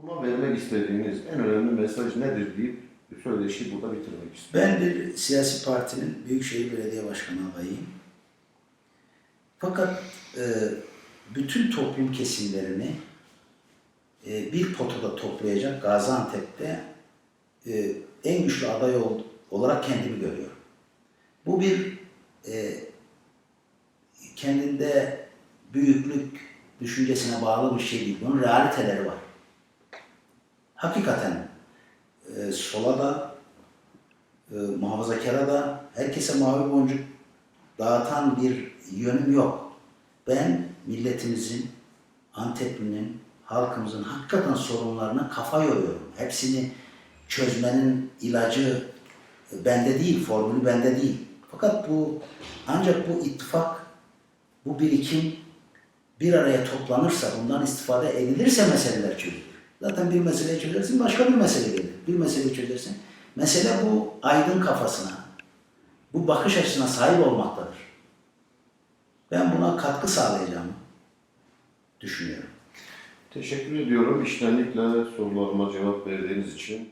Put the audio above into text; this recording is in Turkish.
Topluma vermek istediğiniz en önemli mesaj nedir deyip söyleşi burada bitirmek istiyorum. Ben bir siyasi partinin Büyükşehir Belediye Başkanı adayıyım. Fakat e, bütün toplum kesimlerini e, bir potada toplayacak Gaziantep'te e, en güçlü aday ol- olarak kendimi görüyorum. Bu bir e, kendinde büyüklük düşüncesine bağlı bir şey değil. Bunun realiteleri var. Hakikaten e, sola da e, muhafazakara da herkese mavi boncuk dağıtan bir yönüm yok. Ben milletimizin, Antepli'nin, halkımızın hakikaten sorunlarına kafa yoruyorum. Hepsini çözmenin ilacı e, bende değil, formülü bende değil. Fakat bu ancak bu ittifak, bu birikim bir araya toplanırsa, bundan istifade edilirse meseleler çözülür. Zaten bir meseleyi çözersin, başka bir mesele gelir. Bir meseleyi çözersin. Mesele bu aydın kafasına, bu bakış açısına sahip olmaktadır. Ben buna katkı sağlayacağımı düşünüyorum. Teşekkür ediyorum iştenlikle sorularıma cevap verdiğiniz için.